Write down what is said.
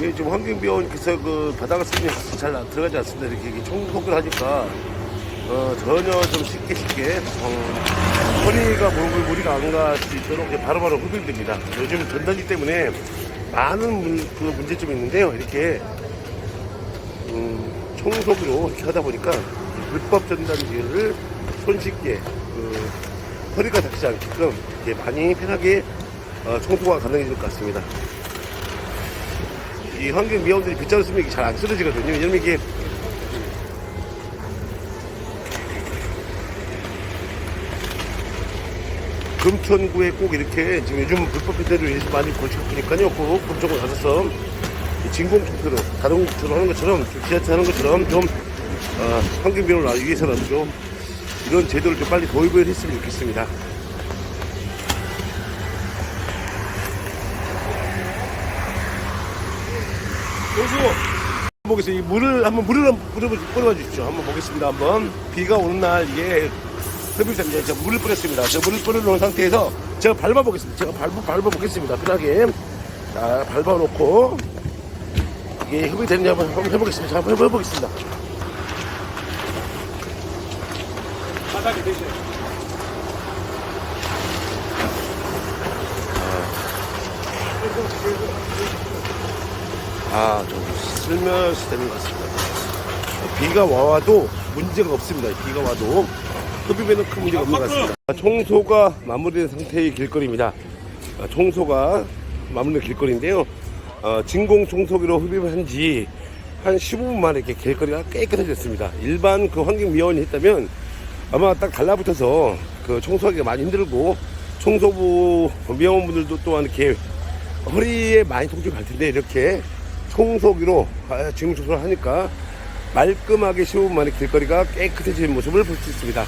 이게 지금 환경비원께서 그 바닥을 쓰면 잘안 들어가지 않습니다. 이렇게, 이렇게 청소를 하니까 어, 전혀 좀 쉽게 쉽게 어, 허리가 무릎을 무리가 안 갈 수 있도록 바로바로 흡입됩니다. 요즘 전단지 때문에 많은 문, 그 문제점이 있는데요. 이렇게 음, 청소기로 이렇게 하다 보니까 불법 전단지를 손쉽게 그 허리가 닿지 않게끔 이렇게 많이 편하게 어, 청소가 가능해질 것 같습니다. 이 환경 미화원들이 빗자루 쓰면 이게 잘 안 쓰러지거든요. 왜냐면 이게 금천구에 꼭 이렇게 지금 요즘 불법 빗대로 인해서 많이 걸치니까요. 꼭 금천구 나서서 이 진공 청소를 다른 곳으로 하는 것처럼 좀 지하철 하는 것처럼 좀 어, 환경 나기 위해서는 좀 이런 제도를 좀 빨리 도입을 했으면 좋겠습니다. 여기서 보겠습니다. 이 물을 한번 물을 한번 뿌려 뿌려 주십시오. 한번 보겠습니다. 한번 비가 오는 날 이게 흡입됩니다. 제가 물을 뿌렸습니다. 제가 물을 뿌려놓은 상태에서 제가 밟아 보겠습니다. 제가 밟아 밟아 보겠습니다. 편하게 자 밟아 놓고 이게 흡입이 되는지 한번, 한번 해보겠습니다. 자, 한번 해보겠습니다. 바닥에 대세요. 아, 좀 슬며시 되는 것 같습니다. 비가 와도 문제가 없습니다. 비가 와도 흡입에는 큰 문제가 없는 것 같습니다. 청소가 마무리된 상태의 길거리입니다. 아, 청소가 마무리된 길거리인데요. 어, 진공 청소기로 흡입을 한 지 한 15분 만에 이렇게 길거리가 깨끗해졌습니다. 일반 그 환경미화원이 했다면 아마 딱 달라붙어서 그 청소하기가 많이 힘들고 청소부 미화원분들도 또한 이렇게 허리에 많이 통증이 갈 텐데 이렇게 청소기로 청소를 하니까 말끔하게 15분 만에 길거리가 깨끗해지는 모습을 볼 수 있습니다.